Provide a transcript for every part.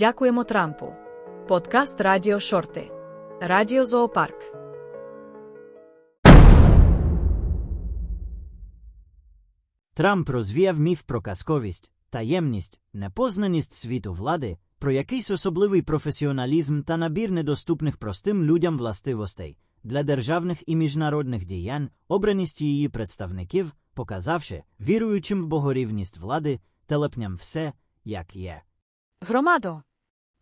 Дякуємо Трампу. Подкаст Радіо Шорти. Радіо Зоопарк. Трамп розвіяв міф про казковість, таємність, непознаність світу влади, про якийсь особливий професіоналізм та набір недоступних простим людям властивостей для державних і міжнародних діянь, обраність її представників, показавши, віруючим в богорівність влади, телепням все, як є. Громадо,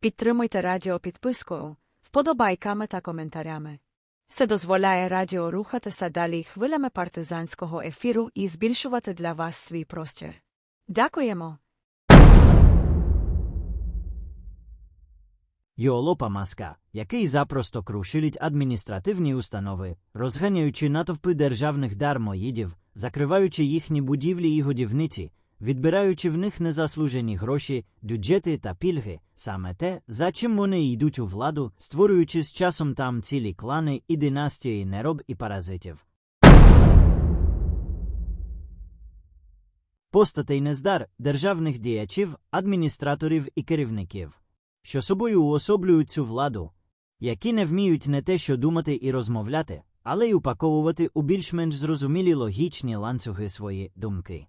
підтримуйте радіо підпискою, вподобайками та коментарями. Це дозволяє радіо рухатися далі хвилями партизанського ефіру і збільшувати для вас свій простір. Дякуємо! Йолопа Маска, який запросто крушилить адміністративні установи, розганяючи натовпи державних дармоїдів, закриваючи їхні будівлі і годівниці, відбираючи в них незаслужені гроші, бюджети та пільги, саме те, за чим вони йдуть у владу, створюючи з часом там цілі клани і династії нероб і паразитів. Постатей нездар державних діячів, адміністраторів і керівників, що собою уособлюють цю владу, які не вміють не те, що думати і розмовляти, але й упаковувати у більш-менш зрозумілі логічні ланцюги свої думки.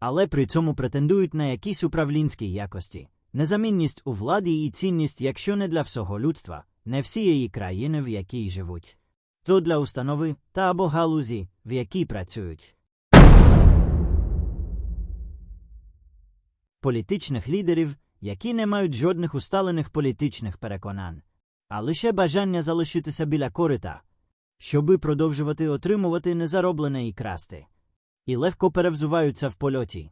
Але при цьому претендують на якісь управлінські якості, незамінність у владі і цінність, якщо не для всього людства, не всієї країни, в якій живуть, то для установи та або галузі, в якій працюють. Політичних лідерів, які не мають жодних усталених політичних переконань, а лише бажання залишитися біля корита, щоби продовжувати отримувати незароблене і красти, і легко перевзуваються в польоті,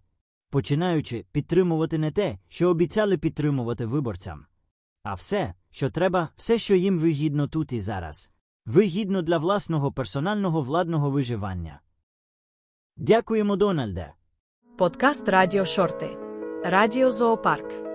починаючи підтримувати не те, що обіцяли підтримувати виборцям, а все, що треба, все, що їм вигідно тут і зараз, вигідно для власного персонального владного виживання. Дякуємо, Дональде. Подкаст Радіо Шорти. Радіо Зоопарк.